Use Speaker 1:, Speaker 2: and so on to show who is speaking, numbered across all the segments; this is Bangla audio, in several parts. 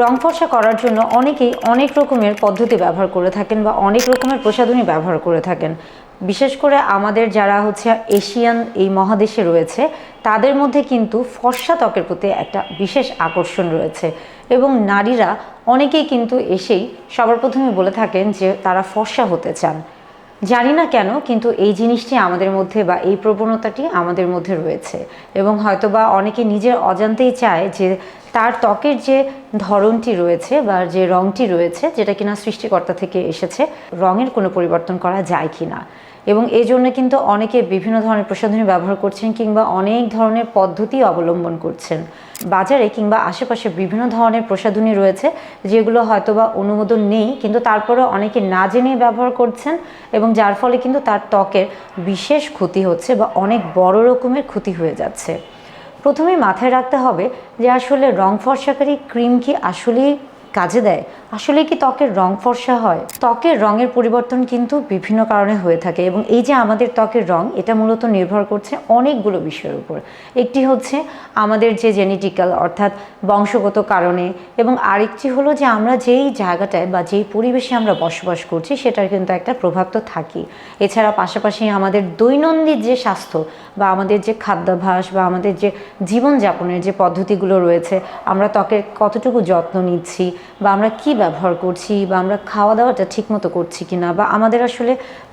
Speaker 1: রং ফর্সা করার জন্য অনেকেই অনেক রকমের পদ্ধতি ব্যবহার করে থাকেন বা অনেক রকমের প্রসাধনী ব্যবহার করে থাকেন। বিশেষ করে আমাদের যারা হচ্ছে এশিয়ান এই মহাদেশে রয়েছে, তাদের মধ্যে কিন্তু ফর্সা ত্বকের প্রতি একটা বিশেষ আকর্ষণ রয়েছে এবং নারীরা অনেকেই কিন্তু এসেই সবার প্রথমে বলে থাকেন যে তারা ফর্সা হতে চান। জানি না কেন, কিন্তু এই জিনিসটি আমাদের মধ্যে বা এই প্রবণতাটি আমাদের মধ্যে রয়েছে। এবং হয়তো বা অনেকে নিজের অজান্তেই চায় যে তার ত্বকের যে ধরনটি রয়েছে বা যে রঙটি রয়েছে, যেটা কিনা সৃষ্টিকর্তা থেকে এসেছে, রঙের কোনো পরিবর্তন করা যায় কি না এবং এই জন্য কিন্তু অনেকে বিভিন্ন ধরনের প্রসাধনী ব্যবহার করছেন কিংবা অনেক ধরনের পদ্ধতি অবলম্বন করছেন। বাজারে কিংবা আশেপাশে বিভিন্ন ধরনের প্রসাধনী রয়েছে, যেগুলো হয়তোবা অনুমোদন নেই, কিন্তু তারপরেও অনেকে না জেনে ব্যবহার করছেন এবং যার ফলে কিন্তু তার ত্বকের বিশেষ ক্ষতি হচ্ছে বা অনেক বড় রকমের ক্ষতি হয়ে যাচ্ছে। প্রথমেই মাথায় রাখতে হবে যে আসলে রং ফর্সাকারী ক্রিম কি আসলেই কাজে দেয় আসলে কি ত্বকের রং ফর্সা হয়? ত্বকের রঙের পরিবর্তন কিন্তু বিভিন্ন কারণে হয়ে থাকে এবং এই যে আমাদের ত্বকের রং, এটা মূলত নির্ভর করছে অনেকগুলো বিষয়ের উপর। একটি হচ্ছে আমাদের যে জেনেটিক্যাল অর্থাৎ বংশগত কারণে এবং আরেকটি হলো যে আমরা যেই জায়গাটায় বা যেই পরিবেশে আমরা বসবাস করছি, সেটার কিন্তু একটা প্রভাব তো থাকি। এছাড়া পাশাপাশি আমাদের দৈনন্দিন যে স্বাস্থ্য বা আমাদের যে খাদ্যাভ্যাস বা আমাদের যে জীবনযাপনের যে পদ্ধতিগুলো রয়েছে, আমরা ত্বকের কতটুকু যত্ন নিচ্ছি বা আমরা কি ব্যবহার করছি বা আমরা খাওয়া দাওয়াটা ঠিকমতো করছি কিনা বা আমাদের আসলে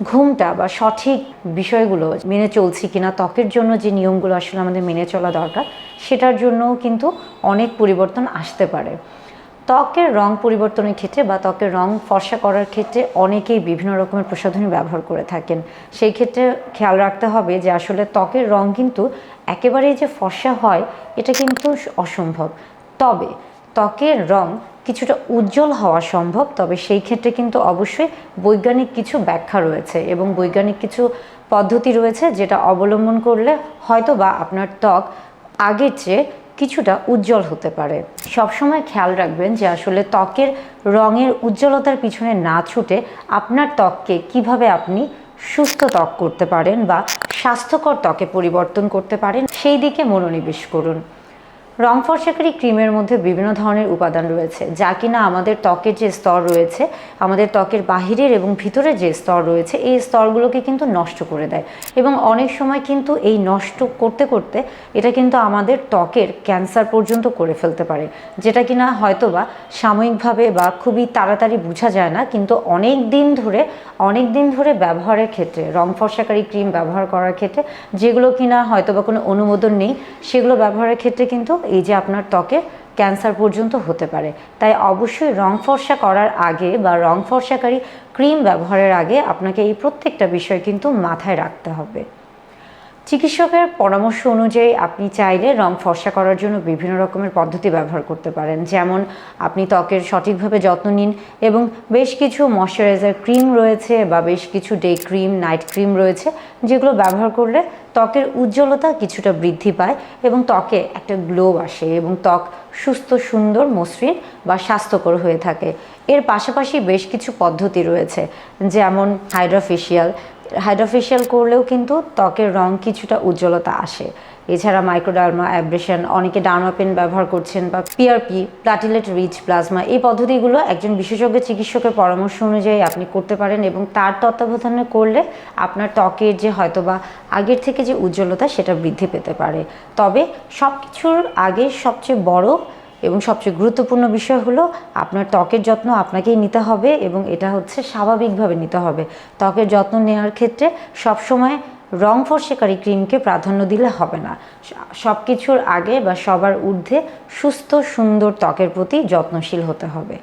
Speaker 1: ঘুমটা বা সঠিক বিষয়গুলো মেনে চলছি কিনা, ত্বকের জন্য যে নিয়মগুলো আসলে আমাদের মেনে চলা দরকার, সেটার জন্যও কিন্তু অনেক পরিবর্তন আসতে পারে। ত্বকের রং পরিবর্তনের ক্ষেত্রে বা ত্বকের রং ফর্সা করার ক্ষেত্রে অনেকেই বিভিন্ন রকমের প্রসাধনী ব্যবহার করে থাকেন। সেই ক্ষেত্রে খেয়াল রাখতে হবে যে আসলে ত্বকের রং কিন্তু একেবারেই যে ফর্সা হয়, এটা কিন্তু অসম্ভব। তবে ত্বকের রং কিছুটা উজ্জ্বল হওয়া সম্ভব, তবে সেই ক্ষেত্রে কিন্তু অবশ্যই বৈজ্ঞানিক কিছু ব্যাখ্যা রয়েছে এবং বৈজ্ঞানিক কিছু পদ্ধতি রয়েছে যেটা অবলম্বন করলে হয়তো বা আপনার ত্বক আগের চেয়ে কিছুটা উজ্জ্বল হতে পারে। সবসময় খেয়াল রাখবেন যে আসলে ত্বকের রঙের উজ্জ্বলতার পিছনে না ছুটে আপনার ত্বককে কীভাবে আপনি সুস্থ ত্বক করতে পারেন বা স্বাস্থ্যকর ত্বকে পরিবর্তন করতে পারেন, সেই দিকে মনোনিবেশ করুন। রং ফর্সাকারী ক্রিমের মধ্যে বিভিন্ন ধরনের উপাদান রয়েছে, যা কিনা আমাদের ত্বকের যে স্তর রয়েছে, আমাদের ত্বকের বাহিরের এবং ভিতরের যে স্তর রয়েছে, এই স্তরগুলোকে কিন্তু নষ্ট করে দেয়। এবং অনেক সময় কিন্তু এই নষ্ট করতে করতে এটা কিন্তু আমাদের ত্বকের ক্যান্সার পর্যন্ত করে ফেলতে পারে, যেটা কিনা হয়তো বা সাময়িকভাবে বা খুবই তাড়াতাড়ি বোঝা যায় না, কিন্তু অনেক দিন ধরে, অনেক দিন ধরে ব্যবহারের ক্ষেত্রে রং ফর্সাকারী ক্রিম ব্যবহার করার ক্ষেত্রে, যেগুলো কিনা হয়তো বা কোনো অনুমোদন নেই, সেগুলো ব্যবহারের ক্ষেত্রে কিন্তু এই যে আপনার ত্বকে ক্যান্সার পর্যন্ত হতে পারে। তাই অবশ্যই রং ফর্সা করার আগে বা রং ফর্সাকারী ক্রিম ব্যবহারের আগে আপনাকে এই প্রত্যেকটা বিষয় কিন্তু মাথায় রাখতে হবে। চিকিৎসকের পরামর্শ অনুযায়ী আপনি চাইলে রং ফর্সা করার জন্য বিভিন্ন রকমের পদ্ধতি ব্যবহার করতে পারেন। যেমন আপনি ত্বকের সঠিকভাবে যত্ন নিন এবং বেশ কিছু ময়শ্চারাইজার ক্রিম রয়েছে বা বেশ কিছু ডে ক্রিম, নাইট ক্রিম রয়েছে যেগুলো ব্যবহার করলে ত্বকের উজ্জ্বলতা কিছুটা বৃদ্ধি পায় এবং ত্বকে একটা গ্লো আসে এবং ত্বক সুস্থ, সুন্দর, মসৃণ বা স্বাস্থ্যকর হয়ে থাকে। এর পাশাপাশি বেশ কিছু পদ্ধতি রয়েছে। যেমন হাইড্রোফেশিয়াল হাইড্রোফেশিয়াল করলেও কিন্তু ত্বকের রং কিছুটা উজ্জ্বলতা আসে। এছাড়া মাইক্রোডার্মা অ্যাব্রেশন অনেকে ডার্মাপেন ব্যবহার করছেন বা পিআরপি প্লাটিলেট রিচ প্লাজমা এই পদ্ধতিগুলো একজন বিশেষজ্ঞ চিকিৎসকের পরামর্শ অনুযায়ী আপনি করতে পারেন এবং তার তত্ত্বাবধানে করলে আপনার ত্বকের যে হয়তোবা আগের থেকে যে উজ্জ্বলতা সেটা বৃদ্ধি পেতে পারে। তবে সব কিছুর আগে সবচেয়ে বড় এবং সবচেয়ে গুরুত্বপূর্ণ বিষয় হলো আপনার ত্বকের যত্ন আপনাকেই নিতে হবে এবং এটা হচ্ছে স্বাভাবিকভাবে নিতে হবে। ত্বকের যত্ন নেওয়ার ক্ষেত্রে সবসময় রং ফর্সেকারী ক্রিমকে প্রাধান্য দিলে হবে না। সব কিছুর আগে বা সবার ঊর্ধ্বে সুস্থ সুন্দর ত্বকের প্রতি যত্নশীল হতে হবে।